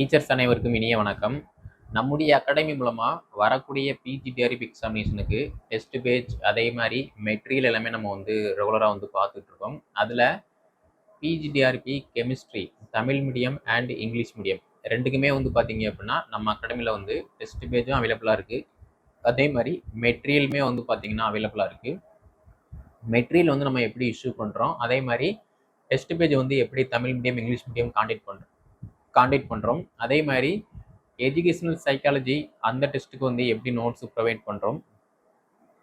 Teachers அனைவருக்கும் இனிய வணக்கம். நம்முடைய அகாடமி மூலமாக வரக்கூடிய பிஜி டிஆர்பி எக்ஸாமினேஷனுக்கு டெஸ்ட் பேஜ் அதே மாதிரி மெட்டீரியல் எல்லாமே நம்ம வந்து ரெகுலராக வந்து பார்த்துட்ருக்கோம் அதில் அதில் PG TRB chemistry Tamil medium and English medium ரெண்டுக்குமே வந்து பார்த்தீங்க அப்படின்னா நம்ம அகாடமியில் வந்து டெஸ்ட் பேஜும் அவைலபிளாக இருக்குது அதே மாதிரி மெட்டீரியலுமே வந்து பார்த்திங்கன்னா அவைலபிளாக இருக்குது மெட்டீரியல் வந்து நம்ம எப்படி இஷ்யூ பண்ணுறோம் அதே மாதிரி டெஸ்ட் பேஜ் வந்து எப்படி Tamil medium English medium contact பண்ணுறோம் காண்டாக்ட் பண்ணுறோம் அதே மாதிரி எஜுகேஷனல் சைக்காலஜி அந்த டெஸ்ட்டுக்கு வந்து எப்படி நோட்ஸ் ப்ரொவைட் பண்ணுறோம்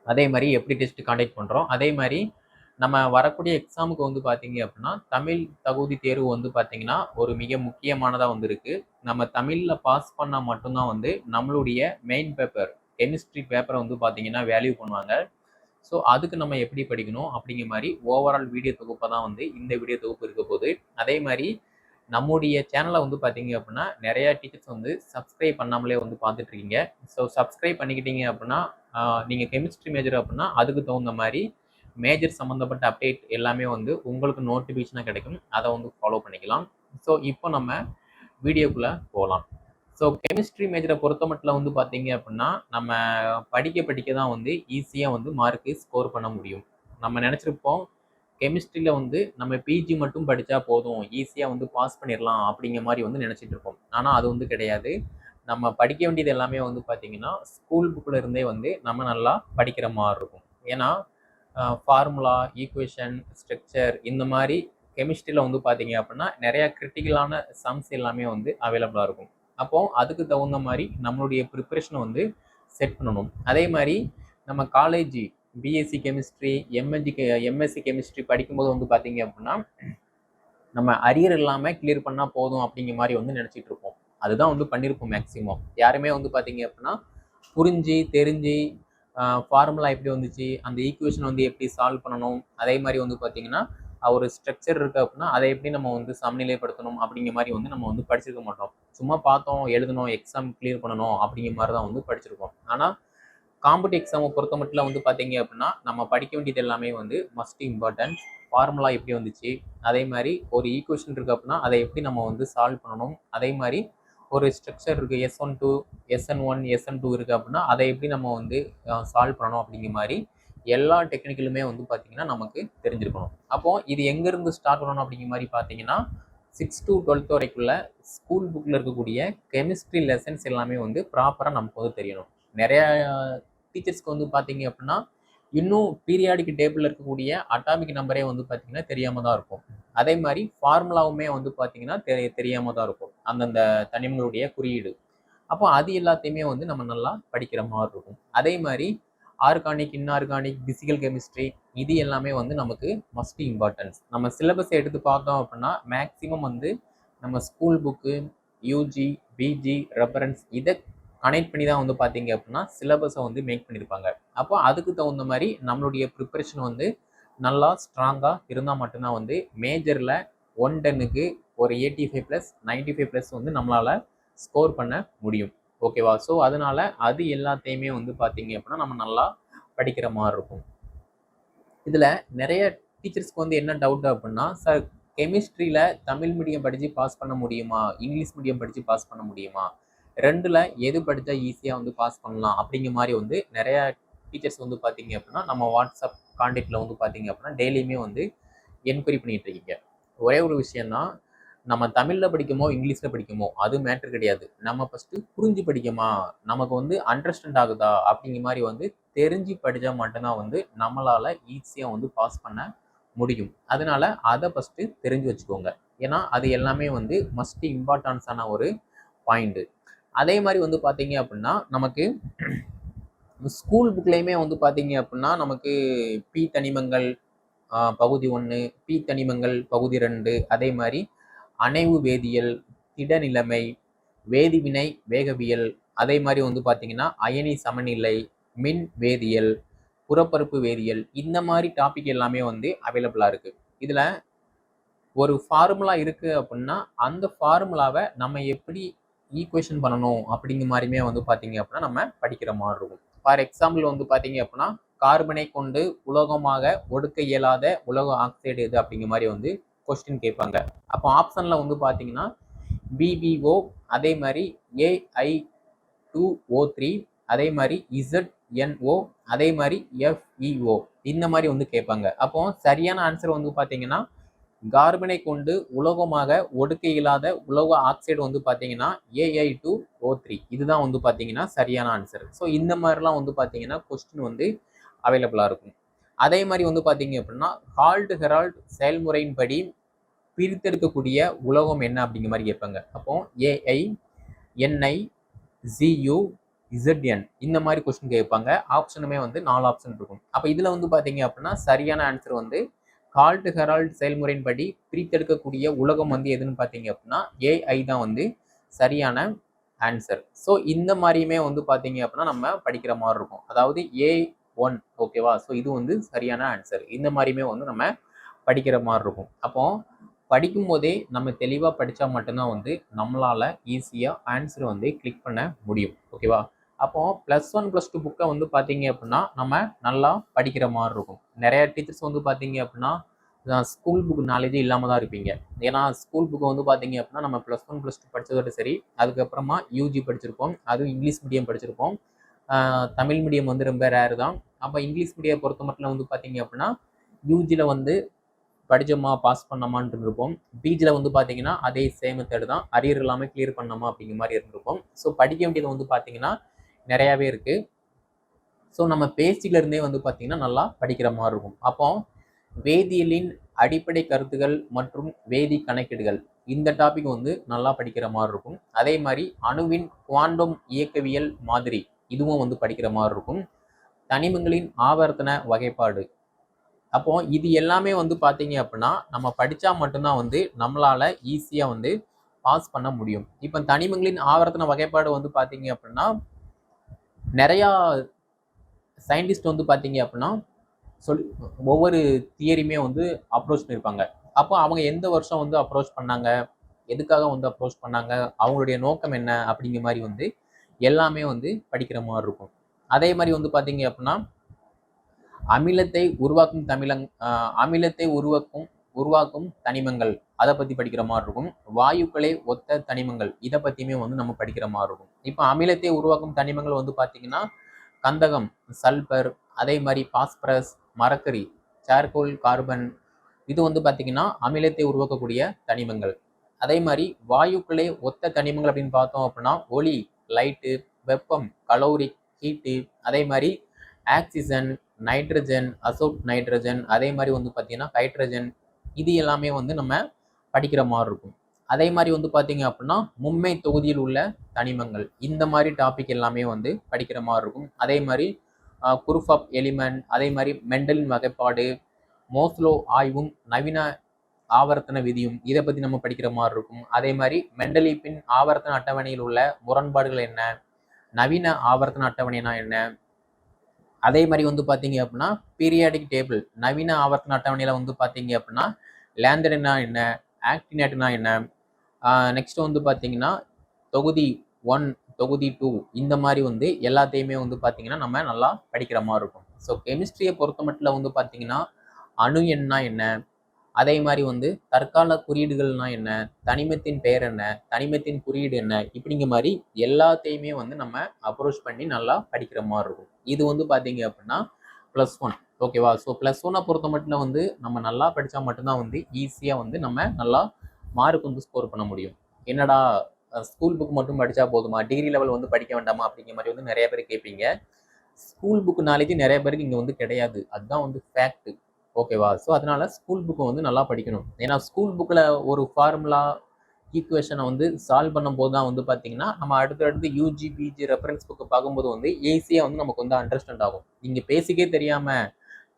அதே மாதிரி எப்படி டெஸ்ட் காண்டாக்ட் பண்ணுறோம் அதே மாதிரி நம்ம வரக்கூடிய எக்ஸாமுக்கு வந்து பார்த்தீங்க அப்படின்னா தமிழ் தகுதி தேர்வு வந்து பார்த்தீங்கன்னா ஒரு மிக முக்கியமானதாக வந்து இருக்குது நம்ம தமிழில் பாஸ் பண்ணால் மட்டும்தான் வந்து நம்மளுடைய மெயின் பேப்பர் கெமிஸ்ட்ரி பேப்பரை வந்து பார்த்தீங்கன்னா வேல்யூ பண்ணுவாங்க. ஸோ அதுக்கு நம்ம எப்படி படிக்கணும் அப்படிங்கிற மாதிரி ஓவரால் வீடியோ தொகுப்பாக தான் வந்து இந்த வீடியோ தொகுப்பு இருக்க போகுது. அதே மாதிரி நம்முடைய சேனலை வந்து பார்த்தீங்க அப்படின்னா நிறையா டீச்சர்ஸ் வந்து சப்ஸ்கிரைப் பண்ணாமலே வந்து பார்த்துட்ருக்கீங்க ஸோ சப்ஸ்கிரைப் பண்ணிக்கிட்டீங்க அப்படின்னா நீங்கள் கெமிஸ்ட்ரி மேஜர் அப்படின்னா அதுக்கு தகுந்த மாதிரி மேஜர் சம்மந்தப்பட்ட அப்டேட் எல்லாமே வந்து உங்களுக்கு நோட்டிஃபிகேஷனாக கிடைக்கும். அதை வந்து ஃபாலோ பண்ணிக்கலாம். ஸோ இப்போ நம்ம வீடியோக்குள்ளே போகலாம் ஸோ கெமிஸ்ட்ரி மேஜரை பொறுத்த மட்டும் வந்து பார்த்தீங்க அப்படின்னா நம்ம படிக்க படிக்க தான் வந்து ஈஸியாக வந்து மார்க்கு ஸ்கோர் பண்ண முடியும். நம்ம நினச்சிருப்போம் கெமிஸ்ட்ரியில் வந்து நம்ம பிஜி மட்டும் படித்தா போதும் ஈஸியாக வந்து பாஸ் பண்ணிடலாம் அப்படிங்கிற மாதிரி வந்து நினச்சிட்டு இருக்கோம் ஆனால் அது வந்து கிடையாது. நம்ம படிக்க வேண்டியது எல்லாமே வந்து பார்த்திங்கன்னா ஸ்கூல் புக்கில் இருந்தே வந்து நம்ம நல்லா படிக்கிற மாதிரி இருக்கும். ஏன்னா ஃபார்முலா ஈக்குவேஷன் ஸ்ட்ரக்சர் இந்த மாதிரி கெமிஸ்ட்ரியில் வந்து பார்த்தீங்க அப்படின்னா நிறையா கிரிட்டிக்கலான சம்ஸ் எல்லாமே வந்து அவைலபிளாக இருக்கும். அப்போது அதுக்கு தகுந்த மாதிரி நம்மளுடைய ப்ரிப்ரேஷனை வந்து செட் பண்ணணும். அதே மாதிரி நம்ம college BSc chemistry MSc MSc chemistry படிக்கும்போது வந்து பார்த்தீங்க அப்படின்னா நம்ம அரியர் இல்லாமல் கிளியர் பண்ணால் போதும் அப்படிங்கிற மாதிரி வந்து நினச்சிட்டு இருப்போம். அதுதான் வந்து பண்ணியிருப்போம் மேக்ஸிமம் யாருமே வந்து பார்த்தீங்க அப்படின்னா புரிஞ்சு தெரிஞ்சு ஃபார்முலா எப்படி வந்துச்சு அந்த ஈக்குவேஷன் வந்து எப்படி சால்வ் பண்ணணும் அதே மாதிரி வந்து பார்த்தீங்கன்னா ஒரு ஸ்ட்ரக்சர் இருக்குது அப்படின்னா அதை எப்படி நம்ம வந்து சமநிலைப்படுத்தணும் அப்படிங்கிற மாதிரி வந்து நம்ம வந்து படிச்சிருக்க மாட்டோம். சும்மா பார்த்தோம் எழுதணும் எக்ஸாம் கிளியர் பண்ணணும் அப்படிங்கிற மாதிரி தான் வந்து படிச்சிருக்கோம். ஆனால் காம்படி எக்ஸாமை பொறுத்த மட்டும் வந்து பார்த்தீங்க அப்படின்னா நம்ம படிக்க வேண்டியது எல்லாமே வந்து மஸ்ட் இம்பார்ட்டன்ட் ஃபார்முலா எப்படி வந்துச்சு அதே மாதிரி ஒரு ஈக்குவேஷன் இருக்குது அப்படின்னா அதை எப்படி நம்ம வந்து சால்வ் பண்ணணும் அதே மாதிரி ஒரு ஸ்ட்ரக்சர் இருக்குது S one two SN one SN two இருக்குது அப்படின்னா அதை எப்படி நம்ம வந்து சால்வ் பண்ணணும் அப்படிங்கிற மாதிரி எல்லா டெக்னிக்கலுமே வந்து பார்த்திங்கன்னா நமக்கு தெரிஞ்சிருக்கணும். அப்போது இது எங்கேருந்து ஸ்டார்ட் பண்ணணும் அப்படிங்கிற மாதிரி பார்த்தீங்கன்னா சிக்ஸ் டு டுவெல்த் வரைக்குள்ள ஸ்கூல் புக்கில் இருக்கக்கூடிய கெமிஸ்ட்ரி லெசன்ஸ் எல்லாமே வந்து ப்ராப்பராக நமக்கு வந்து தெரியணும். நிறையா டீச்சர்ஸ்க்கு வந்து பார்த்தீங்க அப்படின்னா இன்னும் பீரியாடிக் டேபிளில் இருக்கக்கூடிய அட்டாமிக் நம்பரே வந்து பார்த்தீங்கன்னா தெரியாமல் தான் இருக்கும். அதே மாதிரி ஃபார்முலாவுமே வந்து பார்த்தீங்கன்னா தெரிய தெரியாமல் தான் இருக்கும். அந்தந்த தனிமங்களுடைய குறியீடு. அப்போ அது எல்லாத்தையுமே வந்து நம்ம நல்லா படிக்கிற மாதிரி இருக்கும். அதே மாதிரி ஆர்கானிக் இன்ஆர்கானிக் பிசிக்கல் கெமிஸ்ட்ரி இது எல்லாமே வந்து நமக்கு மஸ்ட் இம்பார்ட்டன்ஸ் நம்ம சிலபஸ் எடுத்து பார்த்தோம் அப்படின்னா மேக்ஸிமம் வந்து நம்ம school book UG PG reference இதை கனெக்ட் பண்ணி தான் வந்து பார்த்தீங்க அப்படின்னா சிலபஸை வந்து மேக் பண்ணியிருப்பாங்க. அப்போ அதுக்கு தகுந்த மாதிரி நம்மளுடைய ப்ரிப்பரேஷன் வந்து நல்லா ஸ்ட்ராங்காக இருந்தால் மட்டும்தான் வந்து மேஜரில் ஒன் டென்னுக்கு ஒரு eighty five plus ninety five plus வந்து நம்மளால் ஸ்கோர் பண்ண முடியும். ஓகேவா ஸோ அதனால் அது எல்லாத்தையுமே வந்து பார்த்தீங்க அப்படின்னா நம்ம நல்லா படிக்கிற மாதிரி இருக்கும். இதில் நிறைய டீச்சர்ஸ்க்கு வந்து என்ன டவுட் அப்படின்னா சார் கெமிஸ்ட்ரியில் தமிழ் மீடியம் படித்து பாஸ் பண்ண முடியுமா? இங்கிலீஷ் மீடியம் படித்து பாஸ் பண்ண முடியுமா? ரெண்டில் எது படித்தா ஈஸியாக வந்து பாஸ் பண்ணலாம் அப்படிங்கிற மாதிரி வந்து நிறையா டீச்சர்ஸ் வந்து பார்த்தீங்க அப்படின்னா நம்ம வாட்ஸ்அப் கான்டாக்டில் வந்து பார்த்தீங்க அப்படின்னா டெய்லியுமே வந்து என்கொயரி பண்ணிகிட்டு இருக்கீங்க. ஒரே ஒரு விஷயந்தான் நம்ம தமிழில் படிக்குமோ இங்கிலீஷில் படிக்குமோ அது மேட்ரு கிடையாது. நம்ம ஃபஸ்ட்டு புரிஞ்சு படிக்குமா? நமக்கு வந்து அண்டர்ஸ்டாண்ட் ஆகுதா? அப்படிங்கிற மாதிரி வந்து தெரிஞ்சு படித்தா மட்டும்தான் வந்து நம்மளால் ஈஸியாக வந்து பாஸ் பண்ண முடியும். அதனால அதை ஃபஸ்ட்டு தெரிஞ்சு வச்சுக்கோங்க. ஏன்னா அது எல்லாமே வந்து மஸ்ட் இம்பார்ட்டன்ஸான ஒரு பாயிண்ட்டு அதே மாதிரி வந்து பார்த்தீங்க அப்படின்னா நமக்கு ஸ்கூல் புக்லேயுமே வந்து பார்த்தீங்க அப்படின்னா நமக்கு பி தனிமங்கள் பகுதி ஒன்று பி தனிமங்கள் பகுதி ரெண்டு அதே மாதிரி அணைவு வேதியியல் திடநிலைமை வேதிவினை வேகவியல் அதே மாதிரி வந்து பார்த்தீங்கன்னா அயனி சமநிலை மின் வேதியியல் புறப்பருப்பு வேதியியல் இந்த மாதிரி டாபிக் எல்லாமே வந்து அவைலபிளாக இருக்குது இதில் ஒரு ஃபார்முலா இருக்குது அப்படின்னா அந்த ஃபார்முலாவை நம்ம எப்படி ஈக்குவேஷன் பண்ணணும் அப்படிங்கிற மாதிரியுமே வந்து பார்த்தீங்க அப்படின்னா நம்ம படிக்கிற மாதிரி இருக்கும். ஃபார் எக்ஸாம்பிள் வந்து பார்த்தீங்க அப்படின்னா கார்பனை கொண்டு உலோகமாக ஒடுக்க இயலாத உலோக ஆக்சைடு எது அப்படிங்கிற மாதிரி வந்து கொஸ்டின் கேட்பாங்க. அப்போ ஆப்ஷனில் வந்து பார்த்தீங்கன்னா பிபிஓ அதே மாதிரி ஏஐ டூ ஓ த்ரீ அதே மாதிரி இசட் என்ஓ அதே மாதிரி எஃப்இஓ இந்த மாதிரி வந்து கேட்பாங்க. அப்போ சரியான ஆன்சர் வந்து பார்த்தீங்கன்னா கார்பனை கொண்டு உலோகமாக ஒடுக்க இல்லாத உலோக ஆக்சைடு வந்து பார்த்தீங்கன்னா ஏஐ டூ ஓ த்ரீ இதுதான் வந்து பார்த்தீங்கன்னா சரியான ஆன்சர் ஸோ இந்த மாதிரிலாம் வந்து பார்த்தீங்கன்னா கொஸ்டின் வந்து அவைலபிளாக இருக்கும். அதே மாதிரி வந்து பார்த்தீங்க அப்படின்னா ஹால்டு ஹெரால்ட் செயல்முறையின்படி பிரித்தெடுக்கக்கூடிய உலோகம் என்ன அப்படிங்கிற மாதிரி கேட்பாங்க. அப்போ ஏஐ என்ஐ ஜியு இசட்என் இந்த மாதிரி கொஸ்டின் கேட்பாங்க. ஆப்ஷனுமே வந்து நாலு ஆப்ஷன் இருக்கும். அப்போ இதில் வந்து பார்த்தீங்க அப்படின்னா சரியான ஆன்சர் வந்து ஹால்ட் ஹெரால்ட் செயல்முறையின்படி பிரித்தெடுக்கக்கூடிய உலகம் வந்து எதுன்னு பார்த்தீங்க அப்படின்னா ஏஐ தான் வந்து சரியான ஆன்சர் ஸோ இந்த மாதிரியுமே வந்து பார்த்தீங்க அப்படின்னா நம்ம படிக்கிற மாதிரி இருக்கும். அதாவது ஏ ஒன் ஓகேவா ஸோ இது வந்து சரியான ஆன்சர் இந்த மாதிரியுமே வந்து நம்ம படிக்கிற மாதிரி இருக்கும். அப்போ படிக்கும்போதே நம்ம தெளிவாக படித்தா மட்டும்தான் வந்து நம்மளால் ஈஸியாக ஆன்சர் வந்து கிளிக் பண்ண முடியும். ஓகேவா அப்போ ப்ளஸ் ஒன் ப்ளஸ் டூ புக்கை வந்து பார்த்தீங்க அப்படின்னா நம்ம நல்லா படிக்கிற மாதிரி இருக்கும். நிறைய டீச்சர்ஸ் வந்து பார்த்தீங்க அப்படின்னா ஸ்கூல் புக் நாலேஜே இல்லாமல் தான் இருப்பீங்க. ஏன்னா ஸ்கூல் புக்கை வந்து பார்த்தீங்க அப்படின்னா நம்ம ப்ளஸ் ஒன் ப்ளஸ் டூ படித்ததோட சரி அதுக்கப்புறமா யூஜி படிச்சிருப்போம் அதுவும் இங்கிலீஷ் மீடியம் படிச்சிருப்போம். தமிழ் மீடியம் வந்து ரொம்ப ரேர் தான். அப்போ இங்கிலீஷ் மீடியம் பொறுத்த மட்டும் வந்து பார்த்தீங்க அப்படின்னா யூஜியில் வந்து படித்தோமா பாஸ் பண்ணோமான்னு இருப்போம் பிஜியில் வந்து பார்த்தீங்கன்னா அதே சேம் தான். அரியர் இல்லாமல் கிளியர் பண்ணோமா அப்படிங்கிற மாதிரி இருந்திருப்போம். ஸோ படிக்க வேண்டியது வந்து பார்த்தீங்கன்னா நிறையாவே இருக்குது ஸோ நம்ம பேசில வந்து பார்த்திங்கன்னா நல்லா படிக்கிற மாதிரி இருக்கும். அப்போ வேதியியலின் அடிப்படை கருத்துகள் மற்றும் வேதி கணக்கீடுகள் இந்த டாபிக் வந்து நல்லா படிக்கிற மாதிரி இருக்கும். அதே மாதிரி அணுவின் குவாண்டம் இயக்கவியல் மாதிரி இதுவும் வந்து படிக்கிற மாதிரி இருக்கும். தனிமங்களின் ஆவர்த்தன வகைப்பாடு. அப்போ இது எல்லாமே வந்து பார்த்தீங்க அப்படின்னா நம்ம படித்தா மட்டும்தான் வந்து நம்மளால ஈஸியாக வந்து பாஸ் பண்ண முடியும். இப்போ தனிமங்களின் ஆவர்த்தன வகைப்பாடு வந்து பார்த்தீங்க அப்படின்னா நிறையா சயின்டிஸ்ட் வந்து பார்த்தீங்க அப்படின்னா சொல் ஒவ்வொரு தியரியுமே வந்து அப்ரோச் பண்ணியிருப்பாங்க. அப்போ அவங்க எந்த வருஷம் வந்து அப்ரோச் பண்ணாங்க? எதுக்காக வந்து அப்ரோச் பண்ணாங்க? அவங்களுடைய நோக்கம் என்ன? அப்படிங்கிற மாதிரி வந்து எல்லாமே வந்து படிக்கிற மாதிரி இருக்கும். அதே மாதிரி வந்து பார்த்தீங்க அப்படின்னா அமிலத்தை உருவாக்கும் தமிழங் அமிலத்தை உருவாக்கும் உருவாக்கும் தனிமங்கள். அதை பற்றி படிக்கிற மாதிரி இருக்கும். வாயுக்களை ஒத்த தனிமங்கள். இதை பற்றியுமே வந்து நம்ம படிக்கிற மாதிரி இருக்கும். இப்போ அமிலத்தை உருவாக்கும் தனிமங்கள் வந்து பார்த்தீங்கன்னா கந்தகம் சல்பர் அதே மாதிரி பாஸ்பரஸ் மரக்கரி சார்கோல் கார்பன் இது வந்து பார்த்தீங்கன்னா அமிலத்தை உருவாக்கக்கூடிய தனிமங்கள். அதே மாதிரி வாயுக்களே ஒத்த தனிமங்கள் அப்படின்னு பார்த்தோம் அப்படின்னா ஒளி லைட்டு வெப்பம் கலோரிக் ஹீட்டு அதே மாதிரி ஆக்சிஜன் நைட்ரஜன் அசோட் நைட்ரஜன் அதே மாதிரி வந்து பார்த்தீங்கன்னா ஹைட்ரஜன் இது எல்லாமே வந்து நம்ம படிக்கிற மாதிரி இருக்கும். அதே மாதிரி வந்து பார்த்தீங்க அப்படின்னா மும்மை தொகுதியில் உள்ள தனிமங்கள் இந்த மாதிரி டாபிக் எல்லாமே வந்து படிக்கிற மாதிரி இருக்கும். அதே மாதிரி குரூப் ஆஃப் எலிமெண்ட் அதே மாதிரி மெண்டலின் வகைப்பாடு மோஸ்லோ ஆய்வும் நவீன ஆவர்த்தன விதியும் இதை பற்றி நம்ம படிக்கிற மாதிரி இருக்கும். அதே மாதிரி மெண்டலிப்பின் ஆவர்த்தன அட்டவணையில் உள்ள முரண்பாடுகள் என்ன நவீன ஆவர்த்தன அட்டவணைனா என்ன அதே மாதிரி வந்து பார்த்தீங்க அப்படின்னா பீரியாடிக் டேபிள் நவீன ஆவர்த்தன அட்டவணையில் வந்து பார்த்தீங்க அப்படின்னா லேந்தடினா என்ன? ஆக்டினேட்னா என்ன? நெக்ஸ்ட் வந்து பார்த்தீங்கன்னா தொகுதி ஒன் தொகுதி டூ இந்த மாதிரி வந்து எல்லாத்தையுமே வந்து பார்த்தீங்கன்னா நம்ம நல்லா படிக்கிற மாதிரி இருக்கும். ஸோ கெமிஸ்ட்ரியை பொறுத்த மட்டும் வந்து பார்த்தீங்கன்னா அணு எண்ணா என்ன? அதே மாதிரி வந்து தற்கால குறியீடுகள்னா என்ன? தனிமத்தின் பெயர் என்ன? தனிமத்தின் குறியீடு என்ன? இப்படிங்கிற மாதிரி எல்லாத்தையுமே வந்து நம்ம அப்ரோச் பண்ணி நல்லா படிக்கிற மாதிரி இருக்கும். இது வந்து பார்த்தீங்க அப்படின்னா ப்ளஸ் ஒன் ஓகேவா? ஸோ ப்ளஸ் ஒன்னை பொறுத்த மட்டும் வந்து நம்ம நல்லா படித்தா மட்டும்தான் வந்து ஈஸியாக வந்து நம்ம நல்லா மார்க் வந்து ஸ்கோர் பண்ண முடியும். என்னடா ஸ்கூல் புக் மட்டும் படித்தா போதுமா? டிகிரி லெவல் வந்து படிக்க வேண்டாமா? அப்படிங்கிற மாதிரி வந்து நிறைய பேர் கேட்பீங்க. ஸ்கூல் புக் நாலேஜ் நிறைய பேருக்கு இங்கே வந்து கிடையாது. அதுதான் வந்து ஃபேக்ட் ஓகேவா? ஸோ அதனால் ஸ்கூல் புக்கை வந்து நல்லா படிக்கணும். ஏன்னா ஸ்கூல் புக்கில் ஒரு ஃபார்முலா ஈக்குவேஷனை வந்து சால்வ் பண்ணும்போது தான் வந்து பார்த்தீங்கன்னா நம்ம அடுத்தடுத்து யூஜி பிஜி ரெஃபரன்ஸ் புக்கு பார்க்கும்போது வந்து ஈஸியாக வந்து நமக்கு வந்து அண்டர்ஸ்டாண்ட் ஆகும். நீங்கள் பேசிக்கே தெரியாமல்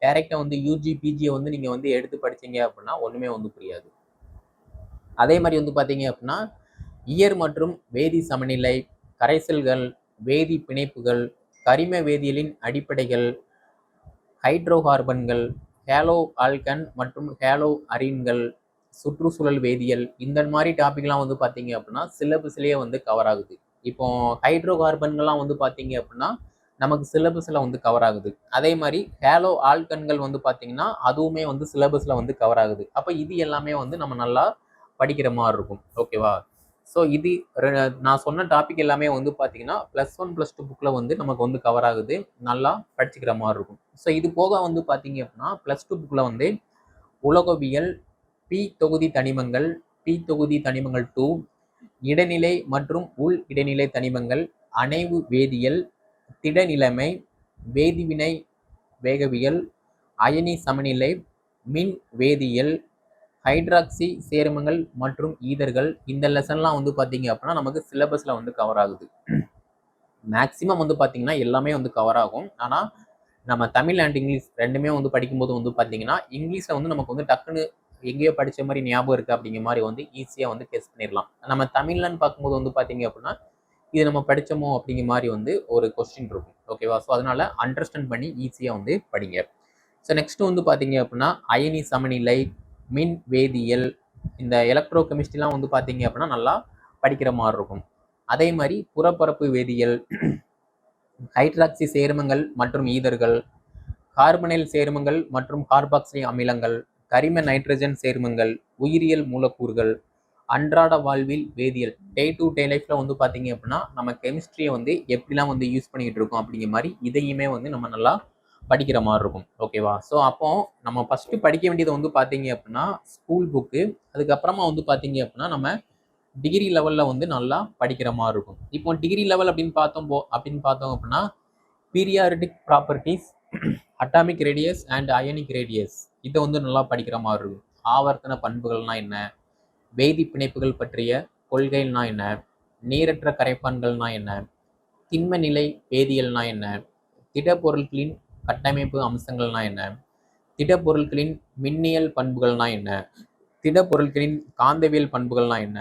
டேரெக்டாக வந்து யூஜி பிஜியை வந்து நீங்கள் வந்து எடுத்து படிச்சீங்க அப்படின்னா ஒன்றுமே வந்து புரியாது. அதே மாதிரி வந்து பார்த்தீங்க அப்படின்னா இயர் மற்றும் வேதி சமநிலை கரைசல்கள் வேதி பிணைப்புகள் கரிம வேதியியலின் அடிப்படைகள் ஹைட்ரோ கார்பன்கள் ஹேலோ ஆல்கன் மற்றும் ஹேலோ அரீன்கள் சுற்றுச்சூழல் வேதியியல் இந்த மாதிரி டாபிக்லாம் வந்து பார்த்தீங்க அப்படின்னா சிலபஸ்லேயே வந்து கவர் ஆகுது. இப்போ ஹைட்ரோ கார்பன்கள்லாம் வந்து பார்த்தீங்க அப்படின்னா நமக்கு சிலபஸில் வந்து கவர் ஆகுது. அதே மாதிரி ஹேலோ ஆல்கன்கள் வந்து பார்த்திங்கன்னா அதுவுமே வந்து சிலபஸில் வந்து கவர் ஆகுது. அப்போ இது எல்லாமே வந்து நம்ம நல்லா படிக்கிற மாதிரி இருக்கும். ஓகேவா ஸோ இது ரெ- நான் சொன்ன டாபிக் எல்லாமே வந்து பார்த்தீங்கன்னா ப்ளஸ் ஒன் ப்ளஸ் டூ புக்கில் வந்து நமக்கு வந்து கவர் ஆகுது. நல்லா படிச்சுக்கிற மாதிரி இருக்கும். ஸோ இது போக வந்து பார்த்தீங்க அப்படின்னா ப்ளஸ் டூ புக்கில் வந்து உலகவியல் பி தொகுதி தனிமங்கள் பி தொகுதி தனிமங்கள் டூ இடைநிலை மற்றும் உள் இடைநிலை தனிமங்கள் அணைவு வேதியியல் திடநிலைமை வேதிவினை வேகவியல் அயனி சமநிலை மின் வேதியியல் ஹைட்ராக்சி சேர்மங்கள் மற்றும் ஈதர்கள். இந்த லெசன்லாம் வந்து பார்த்தீங்க அப்படின்னா நமக்கு சிலபஸில் வந்து கவர் ஆகுது. மேக்ஸிமம் வந்து பார்த்தீங்கன்னா எல்லாமே வந்து கவர் ஆகும். ஆனால் நம்ம தமிழ் அண்ட் இங்கிலீஷ் ரெண்டுமே வந்து படிக்கும்போது வந்து பார்த்தீங்கன்னா இங்கிலீஷில் வந்து நமக்கு வந்து டக்குன்னு எங்கேயோ படிச்ச மாதிரி ஞாபகம் இருக்குது அப்படிங்கிற மாதிரி வந்து ஈஸியாக வந்து டெஸ்ட் பண்ணிடலாம் நம்ம தமிழ்லன்னு பார்க்கும்போது வந்து பார்த்தீங்க அப்படின்னா இது நம்ம படித்தோமோ அப்படிங்கிற மாதிரி வந்து ஒரு கொஸ்டின் இருக்கும். ஓகேவா ஸோ அதனால் அண்டர்ஸ்டாண்ட் பண்ணி ஈஸியாக வந்து படிங்க. ஸோ நெக்ஸ்ட் வந்து பார்த்தீங்க அப்படின்னா அயனி சமநிலை மின் வேதியியல். இந்த எலக்ட்ரோ கெமிஸ்ட்ரிலாம் வந்து பார்த்தீங்க அப்படின்னா நல்லா படிக்கிற மாதிரி இருக்கும். அதே மாதிரி புறப்பரப்பு வேதியியல் ஹைட்ராக்சி சேர்மங்கள் மற்றும் ஈதர்கள் கார்பனைல் சேர்மங்கள் மற்றும் கார்பாக்சி அமிலங்கள் கரிம நைட்ரஜன் சேர்மங்கள் உயிரியல் மூலக்கூறுகள் அன்றாட வாழ்வில் வேதியியல் டே டு டே லைஃப்பில் வந்து பார்த்தீங்க அப்படின்னா நம்ம கெமிஸ்ட்ரியை வந்து எப்படிலாம் வந்து யூஸ் பண்ணிக்கிட்டு இருக்கோம் அப்படிங்கிற மாதிரி இதையுமே வந்து நம்ம நல்லா படிக்கிற மாதிரி இருக்கும். ஓகேவா ஸோ அப்போ நம்ம ஃபஸ்ட்டு படிக்க வேண்டியது வந்து பார்த்தீங்க அப்படின்னா ஸ்கூல் புக்கு அதுக்கப்புறமா வந்து பார்த்தீங்க அப்படின்னா நம்ம டிகிரி லெவலில் வந்து நல்லா படிக்கிற மாதிரி இருக்கும். இப்போ டிகிரி லெவல் அப்படின்னு பார்த்தோம் போ அப்படின்னு பார்த்தோம் அப்படின்னா periodic properties atomic radius and ionic radius இதை வந்து நல்லா படிக்கிற மாதிரி இருக்கும். ஆவர்த்தன பண்புகள்னால் என்ன? வேதி பிணைப்புகள் பற்றிய கொள்கைகள்னா என்ன? நீரற்ற கரைப்பான்கள்னா என்ன? திண்ம நிலை வேதியியல்னா என்ன? திடப்பொருட்களின் கட்டமைப்பு அம்சங்கள்னா என்ன? திடப்பொருட்களின் மின்னியல் பண்புகள்னா என்ன? திடப்பொருட்களின் காந்தவியல் பண்புகள்னா என்ன?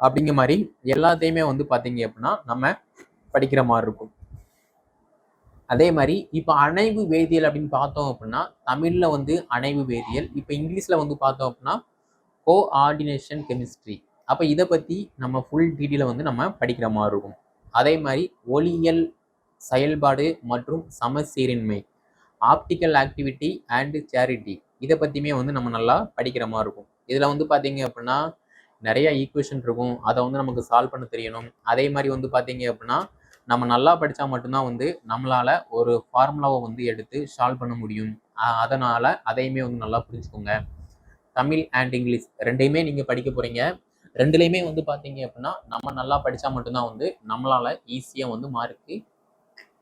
அப்படிங்கிற மாதிரி எல்லாத்தையுமே வந்து பார்த்தீங்க அப்படின்னா நம்ம படிக்கிற மாதிரி இருக்கும். அதே மாதிரி இப்போ அணைவு வேதியியல் அப்படின்னு பார்த்தோம் அப்படின்னா தமிழில் வந்து அணைவு வேதியியல் இப்போ இங்கிலீஷில் வந்து பார்த்தோம் அப்படின்னா கோஆர்டினேஷன் கெமிஸ்ட்ரி அப்போ இதை பற்றி நம்ம ஃபுல் டீட்டெயிலை வந்து நம்ம படிக்கிற மாதிரி இருக்கும். அதே மாதிரி ஒளியியல் செயல்பாடு மற்றும் சமசீரின்மை ஆப்டிக்கல் ஆக்டிவிட்டி அண்டு சேரிட்டி இதை பற்றியுமே வந்து நம்ம நல்லா படிக்கிற மாதிரி இருக்கும். இதில் வந்து பார்த்தீங்க அப்படின்னா நிறைய ஈக்குவேஷன் இருக்கும். அதை வந்து நமக்கு சால்வ் பண்ண தெரியணும். அதே மாதிரி வந்து பார்த்தீங்க அப்படின்னா நம்ம நல்லா படித்தா மட்டும்தான் வந்து நம்மளால் ஒரு ஃபார்முலாவை வந்து எடுத்து சால்வ் பண்ண முடியும். அதனால் அதையுமே வந்து நல்லா புரிஞ்சுக்கோங்க. தமிழ் அண்ட் இங்கிலீஷ் ரெண்டையுமே நீங்கள் படிக்க போகிறீங்க ரெண்டுலேயுமே வந்து பார்த்தீங்க அப்படின்னா நம்ம நல்லா படித்தா மட்டும்தான் வந்து நம்மளால் ஈஸியாக வந்து மார்க்கு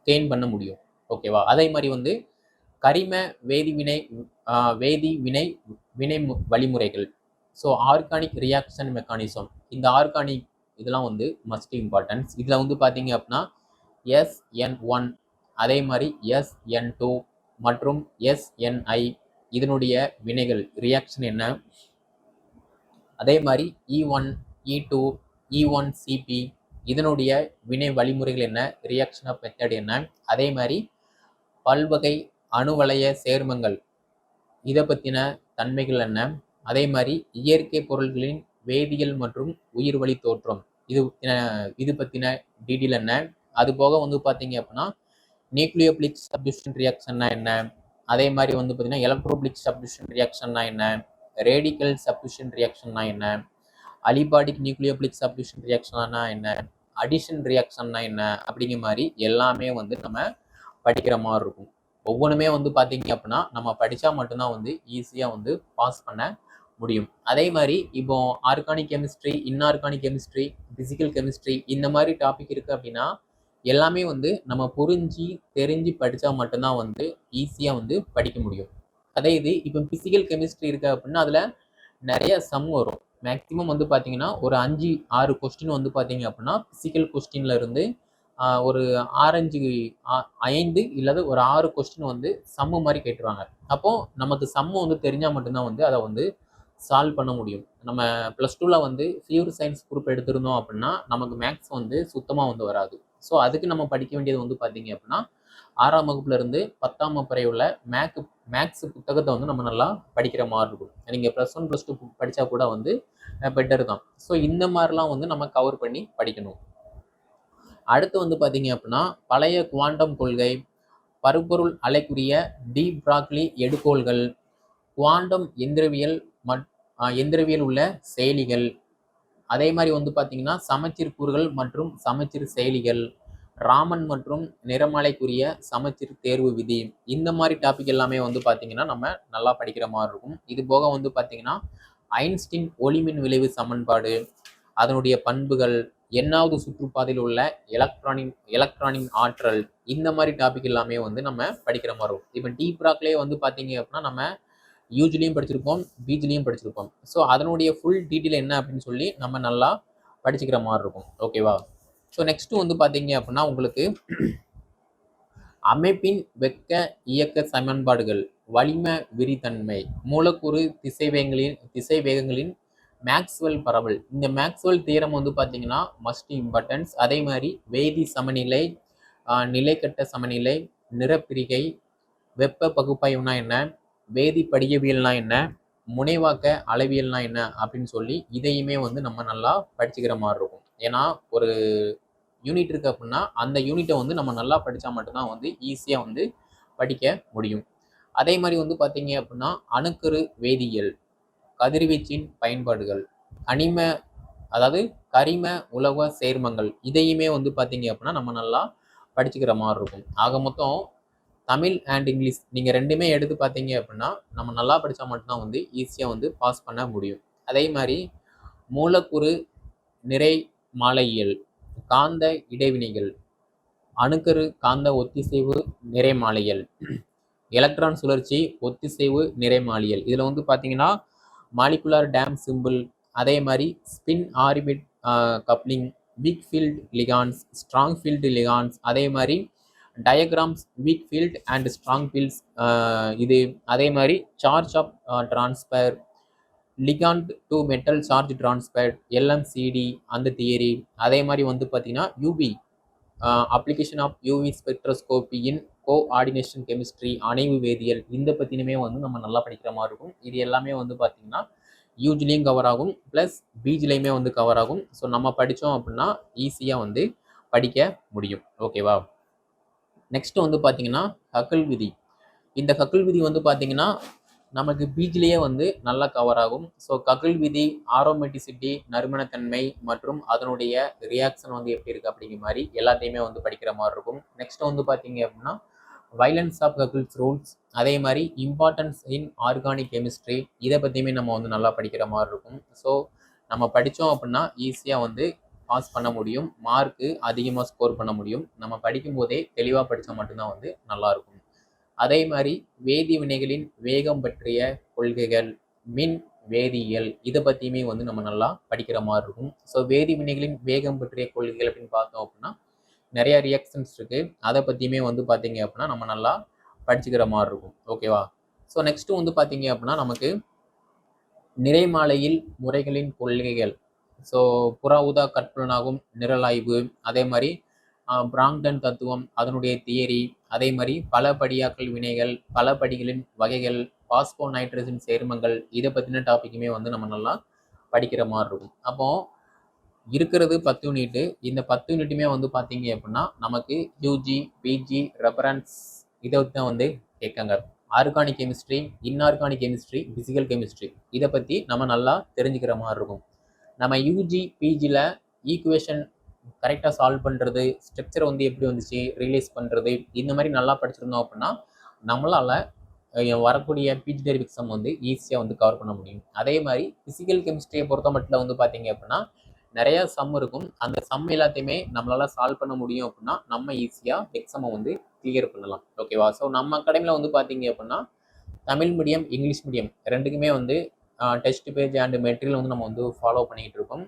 கெயின் பண்ண முடியும். ஓகேவா அதே மாதிரி வந்து கரிம வேதி வினை வேதி வினை வினை மு- வழிமுறைகள். ஸோ ஆர்கானிக் ரியாக்ஷன் மெக்கானிசம் இந்த ஆர்கானிக் இதெல்லாம் வந்து மஸ்ட் இம்பார்ட்டன்ஸ் இதில் வந்து பார்த்தீங்க அப்படின்னா எஸ்என் ஒன் அதே மாதிரி எஸ்என் டூ மற்றும் எஸ்என்ஐ இதனுடைய வினைகள் ரியாக்ஷன் என்ன? அதே மாதிரி E one E two E one CB இதனுடைய வினை வழிமுறைகள் என்ன? ரியாக்ஷன் ஆஃப் மெத்தட் என்ன? அதே மாதிரி பல்வகை அணுவளைய சேர்மங்கள் இதை பற்றின தன்மைகள் என்ன? அதே மாதிரி இயற்கை பொருள்களின் வேதியியல் மற்றும் உயிர் வழி தோற்றம் இது இது பற்றின டீட்டெயில் என்ன? அது போக வந்து பார்த்தீங்க அப்படின்னா நியூக்ளியோபிளிக் சப்டியூஷன் ரியாக்ஷன்னா என்ன? அதே மாதிரி வந்து பார்த்தீங்கன்னா எலக்ட்ரோபிளிக் சப்டியூஷன் ரியாக்ஷன்னா என்ன? ரேடிக்கல் சப்டியூஷன் ரியாக்ஷன்னா என்ன? அலிபாடிக் நியூக்ளியோபிளிக் சப்டியூஷன் ரியாக்ஷன்னா என்ன? அடிஷன் ரியாக்ஷன்னா என்ன? அப்படிங்கிற மாதிரி எல்லாமே வந்து நம்ம படிக்கிற மாதிரி இருக்கும். ஒவ்வொன்றுமே வந்து பார்த்தீங்க அப்படின்னா நம்ம படித்தா மட்டும்தான் வந்து ஈஸியாக வந்து பாஸ் பண்ண முடியும். அதே மாதிரி இப்போ organic chemistry inorganic chemistry physical chemistry இந்த மாதிரி டாபிக் இருக்குது அப்படின்னா எல்லாமே வந்து நம்ம புரிஞ்சு தெரிஞ்சு படித்தா மட்டும்தான் வந்து ஈஸியாக வந்து படிக்க முடியும். அதே இது இப்போ ஃபிசிக்கல் கெமிஸ்ட்ரி இருக்குது அப்படின்னா அதில் நிறைய சம் வரும். மேக்ஸிமம் வந்து பார்த்தீங்கன்னா ஒரு அஞ்சு ஆறு கொஸ்டின் வந்து பார்த்தீங்க அப்படின்னா ஃபிசிக்கல் கொஸ்டின்ல இருந்து ஒரு ஆரஞ்சு ஐந்து இல்லாத ஒரு ஆறு கொஸ்டின் வந்து சம்மு மாதிரி கேட்டுருவாங்க. அப்போது நமக்கு சம்மு வந்து தெரிஞ்சால் மட்டும்தான் வந்து அதை வந்து சால்வ் பண்ண முடியும். நம்ம ப்ளஸ் டூவில் வந்து பியூர் சயின்ஸ் குரூப் எடுத்திருந்தோம் அப்படின்னா நமக்கு மேக்ஸ் வந்து சுத்தமாக வந்து வராது. ஸோ அதுக்கு நம்ம படிக்க வேண்டியது வந்து பார்த்தீங்க அப்படின்னா ஆறாம் வகுப்புலேருந்து பத்தாம் வகுப்பு வரை உள்ள மேக்கு மேக்ஸ் புத்தகத்தை வந்து நம்ம நல்லா படிக்கிற மாதிரி இருக்கும். நீங்கள் ப்ளஸ் ஒன் ப்ளஸ் டூ படித்தா கூட வந்து பெட்டர் தான். ஸோ இந்த மாதிரிலாம் வந்து நம்ம கவர் பண்ணி படிக்கணும். அடுத்து வந்து பார்த்தீங்க அப்படின்னா பழைய குவாண்டம் கொள்கை பருப்பொருள் அலைக்குரிய டி பிராக்லி எடுகோள்கள் குவாண்டம் எந்திரவியல் மட் எந்திரவியல் உள்ள செயலிகள் அதே மாதிரி வந்து பார்த்தீங்கன்னா சமச்சீர் கூறுகள் மற்றும் சமச்சீர் செயலிகள் ராமன் மற்றும் நிறமாலைக்குரிய சமச்சீர் தேர்வு விதி இந்த மாதிரி டாபிக் எல்லாமே வந்து பார்த்தீங்கன்னா நம்ம நல்லா படிக்கிற மாதிரி இருக்கும். இது போக வந்து பார்த்தீங்கன்னா ஐன்ஸ்டின் ஒளிமின் விளைவு சமன்பாடு அதனுடைய பண்புகள் எண்ணாவது சுற்றுப்பாதையில் உள்ள எலக்ட்ரானிக் எலக்ட்ரானிக் ஆற்றல் இந்த மாதிரி டாபிக் எல்லாமே வந்து நம்ம படிக்கிற மாதிரி இருக்கும். இப்போ டீப் ராக்லேயே வந்து பார்த்தீங்க அப்படின்னா நம்ம யூஜிலையும் படிச்சிருப்போம் பிஜிலையும் படிச்சிருப்போம். ஸோ அதனுடைய ஃபுல் டீட்டெயில் என்ன அப்படின்னு சொல்லி நம்ம நல்லா படிச்சுக்கிற மாதிரி இருக்கும். ஓகேவா ஸோ நெக்ஸ்ட்டு வந்து பார்த்தீங்க அப்படின்னா உங்களுக்கு அமைப்பின் வெக்க இயக்க சமன்பாடுகள் வலிம விரிதன்மை மூலக்கூறு திசைவேகங்களின் திசைவேகங்களின் மேக்ஸ்வெல் பரவல். இந்த மேக்ஸ்வெல் தீரம் வந்து பார்த்தீங்கன்னா மஸ்ட் இம்பார்ட்டன்ஸ் அதே மாதிரி வேதி சமநிலை நிலைக்கட்ட சமநிலை நிறப்பிரிகை வெப்ப பகுப்பாய்வுனா என்ன? வேதி படிகவியல்னா என்ன? முனைவாக்க அளவியல்னா என்ன? அப்படின்னு சொல்லி இதையுமே வந்து நம்ம நல்லா படிச்சுக்கிற மாதிரி இருக்கும். ஏன்னா ஒரு யூனிட் இருக்குது அப்படின்னா அந்த யூனிட்டை வந்து நம்ம நல்லா படித்தா மட்டும்தான் வந்து ஈஸியாக வந்து படிக்க முடியும். அதே மாதிரி வந்து பார்த்தீங்க அப்படின்னா அணுக்கரு வேதியியல் கதிர்வீச்சின் பயன்பாடுகள் கனிம அதாவது கரிம உலக சேர்மங்கள் இதையுமே வந்து பார்த்தீங்க அப்படின்னா நம்ம நல்லா படிச்சுக்கிற மாதிரி இருக்கும். ஆக மொத்தம் தமிழ் அண்ட் இங்கிலீஷ் நீங்கள் ரெண்டுமே எடுத்து பார்த்தீங்க அப்படின்னா நம்ம நல்லா படித்தா மட்டும்தான் வந்து ஈஸியாக வந்து பாஸ் பண்ண முடியும். அதே மாதிரி மூலக்கூறு நிறை மாலையியல் காந்த இடைவினைகள் அணுக்கரு காந்த ஒத்திசைவு நிறைமாலையல் எலக்ட்ரான் சுழற்சி ஒத்திசைவு நிறைமாலியல் இதில் வந்து பார்த்தீங்கன்னா மாலிகுலார் டேம் சிம்பிள் அதே மாதிரி spin orbit coupling weak field ligands strong field ligands அதே மாதிரி diagrams weak field and strong fields இது அதே மாதிரி charge of transfer ligand to metal charge transfer LMCT அந்த தியரி அதே மாதிரி வந்து பார்த்திங்கன்னா UV application of UV spectroscopy coordination chemistry அணைவு வேதியியல் இந்த பற்றினுமே வந்து நம்ம நல்லா படிக்கிற மாதிரி இருக்கும். இது எல்லாமே வந்து பார்த்திங்கன்னா யூஜிலையும் கவர் ஆகும் ப்ளஸ் பிஜிலையுமே வந்து கவர் ஆகும். ஸோ நம்ம படித்தோம் அப்படின்னா ஈஸியாக வந்து படிக்க முடியும். ஓகேவா நெக்ஸ்ட் வந்து பார்த்தீங்கன்னா ஹக்கல் விதி. இந்த ஹக்கல் விதி வந்து பார்த்தீங்கன்னா நமக்கு பீஜ்லேயே வந்து நல்லா கவர் ஆகும். ஸோ ககில் விதி ஆரோமெட்டிசிட்டி நறுமணத்தன்மை மற்றும் அதனுடைய ரியாக்ஷன் வந்து எப்படி இருக்குது அப்படிங்கிற மாதிரி எல்லாத்தையுமே வந்து படிக்கிற மாதிரி இருக்கும். நெக்ஸ்ட் வந்து பார்த்தீங்க அப்படின்னா வைலன்ஸ் ஆஃப் ககில்ஸ் ரூல்ஸ் அதே மாதிரி இம்பார்ட்டன்ஸ் இன் ஆர்கானிக் கெமிஸ்ட்ரி இதை பற்றியுமே நம்ம வந்து நல்லா படிக்கிற மாதிரி இருக்கும். ஸோ நம்ம படித்தோம் அப்படின்னா ஈஸியாக வந்து பாஸ் பண்ண முடியும். மார்க்கு அதிகமாக ஸ்கோர் பண்ண முடியும். நம்ம படிக்கும்போதே தெளிவாக படித்தா மட்டும்தான் வந்து நல்லாயிருக்கும் அதே மாதிரி வேதி வினைகளின் வேகம் பற்றிய கொள்கைகள் மின் வேதியியல் இதை பற்றியுமே வந்து நம்ம நல்லா படிக்கிற மாதிரி இருக்கும். ஸோ வேதி வினைகளின் வேகம் பற்றிய கொள்கைகள் அப்படின்னு பார்த்தோம் அப்படின்னா நிறைய ரியாக்ஷன்ஸ் இருக்குது அதை பற்றியுமே வந்து பார்த்தீங்க அப்படின்னா நம்ம நல்லா படிச்சுக்கிற மாதிரி இருக்கும். ஓகேவா ஸோ நெக்ஸ்ட்டு வந்து பார்த்தீங்க அப்படின்னா நமக்கு நிறைமாலையில் முறைகளின் கொள்கைகள். ஸோ புற ஊதா கற்புலனாகும் நிரலாய்வு. அதே மாதிரி பிராங்டன் தத்துவம் அதனுடைய தியரி அதே மாதிரி பல படியாக்கள் வினைகள் பல படிகளின் வகைகள் பாஸ்போ நைட்ரஜன் சேர்மங்கள் இதை பற்றின டாப்பிக்குமே வந்து நம்ம நல்லா படிக்கிற மாதிரி இருக்கும். அப்போது இருக்கிறது பத்து யூனிட்டு. இந்த பத்து யூனிட்டுமே வந்து பார்த்தீங்க அப்படின்னா நமக்கு யூஜி பிஜி ரெஃபரன்ஸ் இதை தான் வந்து கேட்காங்க. Organic chemistry inorganic chemistry physical chemistry இதை பற்றி நம்ம நல்லா தெரிஞ்சுக்கிற மாதிரி இருக்கும். நம்ம யூஜி பிஜியில் ஈக்குவேஷன் கரெக்டாக சால்வ் பண்ணுறது ஸ்ட்ரக்சர் வந்து எப்படி வந்துச்சு ரியலைஸ் பண்ணுறது இந்த மாதிரி நல்லா படிச்சிருந்தோம் அப்படின்னா நம்மளால் வரக்கூடிய பிஜி டெரிவ் எக்ஸாம் வந்து ஈஸியாக வந்து கவர் பண்ண முடியும். அதே மாதிரி ஃபிசிக்கல் கெமிஸ்ட்ரியை பொறுத்த மட்டும் வந்து பார்த்தீங்க அப்படின்னா நிறையா சம் இருக்கும். அந்த சம் எல்லாத்தையுமே நம்மளால் சால்வ் பண்ண முடியும் அப்படின்னா நம்ம ஈஸியாக எக்ஸாமை வந்து கிளியர் பண்ணலாம். ஓகேவா ஸோ நம்ம அகாடமியில் வந்து பார்த்தீங்க அப்படின்னா தமிழ் மீடியம் இங்கிலீஷ் மீடியம் ரெண்டுக்குமே வந்து டெஸ்ட் பேஜ் அண்ட் மெட்டீரியல் வந்து நம்ம வந்து ஃபாலோ பண்ணிகிட்டு இருக்கோம்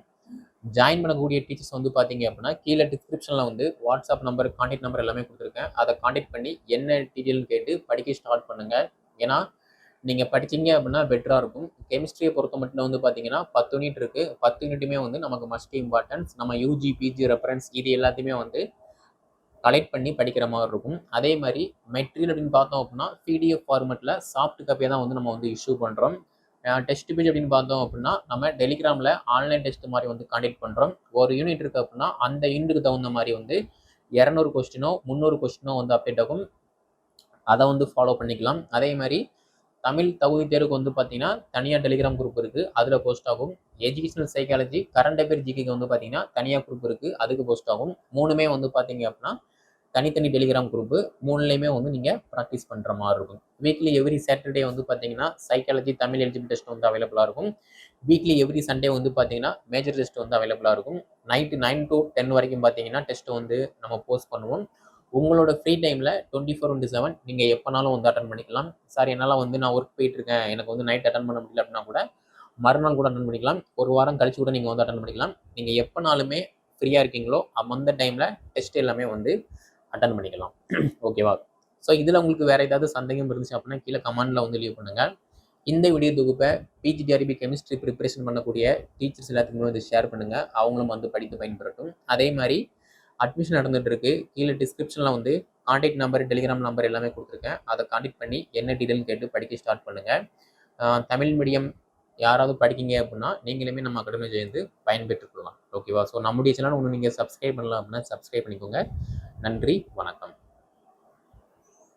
ஜாயின் பண்ணக்கூடிய டீச்சர்ஸ் வந்து பார்த்தீங்க அப்படின்னா கீழே டிஸ்கிரிப்ஷனில் வந்து வாட்ஸ்அப் நம்பர் கான்டாக்ட் நம்பர் எல்லாமே கொடுத்துருக்கேன். அதை கான்டாக்ட் பண்ணி என்ன டீட்டெயில் கேட்டு படிக்க ஸ்டார்ட் பண்ணுங்கள் ஏன்னா நீங்கள் படிச்சீங்க அப்படின்னா பெட்டராக இருக்கும். கெமிஸ்ட்ரியை பொறுத்த மட்டும் வந்து பார்த்தீங்கன்னா பத்து யூனிட் இருக்குது பத்து யூனிட்டுமே வந்து நமக்கு மஸ்ட் இம்பார்ட்டன்ஸ் நம்ம யூஜி பிஜி ரெஃபரன்ஸ் இது எல்லாத்தையுமே வந்து கலெக்ட் பண்ணி படிக்கிற மாதிரி இருக்கும். அதே மாதிரி மெட்டீரியல் அப்படின்னு பார்த்தோம் அப்படின்னா பிடிஎஃப் ஃபார்மெட்டில் சாஃப்ட் காப்பியை தான் வந்து நம்ம வந்து இஷ்யூ பண்ணுறோம் டெஸ்ட் பேஜ் அப்படின்னு பார்த்தோம் அப்படின்னா நம்ம டெலிகிராமில் ஆன்லைன் டெஸ்ட் மாதிரி வந்து காண்டக்ட் பண்ணுறோம் ஒரு யூனிட் இருக்குது அப்படின்னா அந்த யூனிட்டுக்கு தகுந்த மாதிரி வந்து இரநூறு கொஸ்டினோ முந்நூறு கொஸ்டினோ வந்து அப்டேட் ஆகும். அதை வந்து ஃபாலோ பண்ணிக்கலாம். அதே மாதிரி தமிழ் தகுதி தேர்வுக்கு வந்து பார்த்தீங்கன்னா தனியாக டெலிகிராம் குரூப் இருக்குது அதில் போஸ்ட் ஆகும். எஜுகேஷனல் சைக்காலஜி கரண்ட் அஃபேர் ஜிகேக்கு வந்து பார்த்தீங்கன்னா தனியாக குரூப் இருக்குது அதுக்கு போஸ்ட் ஆகும். மூணுமே வந்து பார்த்தீங்க அப்படின்னா தனித்தனி டெலிகிராம் குரூப்பு மூணுலேயுமே வந்து நீங்கள் ப்ராக்டிஸ் பண்ணுற மாதிரி இருக்கும். வீக்லி எவ்ரி சாட்டர்டே வந்து பார்த்தீங்கன்னா சைக்காலஜி தமிழ் எலிஜிபிள் டெஸ்ட் வந்து அவைலபிளாக இருக்கும். வீக்லி எவ்ரி சண்டே வந்து பார்த்தீங்கன்னா மேஜர் டெஸ்ட் வந்து அவைலபிளாக இருக்கும். நைட்டு நைன் டு டென் வரைக்கும் பார்த்தீங்கன்னா டெஸ்ட் வந்து நம்ம போஸ்ட் பண்ணுவோம். உங்களோட ஃப்ரீ டைமில் டுவெண்ட்டி ஃபோர் இன்ட்டு செவன் நீங்கள் எப்போனாலும் வந்து அட்டன் பண்ணிக்கலாம். சார் என்னால் வந்து நான் ஒர்க் போயிட்டுருக்கேன் எனக்கு வந்து நைட் அட்டன் பண்ண முடியல அப்படின்னா கூட மறுநாள் கூட அட்டன் பண்ணிக்கலாம். ஒரு வாரம் கழிச்சு கூட நீங்கள் வந்து அட்டன் பண்ணிக்கலாம். நீங்கள் எப்போனாலுமே ஃப்ரீயாக இருக்கீங்களோ அந்த டைமில் டெஸ்ட் எல்லாமே வந்து அட்டன் பண்ணிக்கலாம். ஓகேவா ஸோ இதில் உங்களுக்கு வேறு ஏதாவது சந்தேகம் இருந்துச்சு அப்படின்னா கீழே கமெண்டில் வந்து லீவ் பண்ணுங்கள் இந்த வீடியோ தொகுப்பை பிஜிடிஆர்பி கெமிஸ்ட்ரி ப்ரிப்பரேஷன் பண்ணக்கூடிய டீச்சர்ஸ் எல்லாத்துக்குமே வந்து ஷேர் பண்ணுங்கள் அவங்களும் வந்து படித்து பயன்பெறட்டும். அதே மாதிரி அட்மிஷன் நடந்துகிட்டு இருக்கு. கீழே டிஸ்கிரிப்ஷனில் வந்து கான்டாக்ட் நம்பர் டெலிகிராம் நம்பர் எல்லாமே கொடுத்துருக்கேன். அதை கான்டாக்ட் பண்ணி என்ன டீட்டெயில் கேட்டு படிக்க ஸ்டார்ட் பண்ணுங்கள் தமிழ் மீடியம் யாராவது படிக்கிங்க அப்படின்னா நீங்களுமே நம்ம அகாடமி சேர்ந்து பயன்பெற்றுக்கொள்ளலாம். ஓகேவா ஸோ நம்முடைய சேனல் ஒன்று நீங்கள் சப்ஸ்கிரைப் பண்ணலாம் அப்படின்னா சப்ஸ்கிரைப் பண்ணிக்கோங்க. நன்றி வணக்கம்.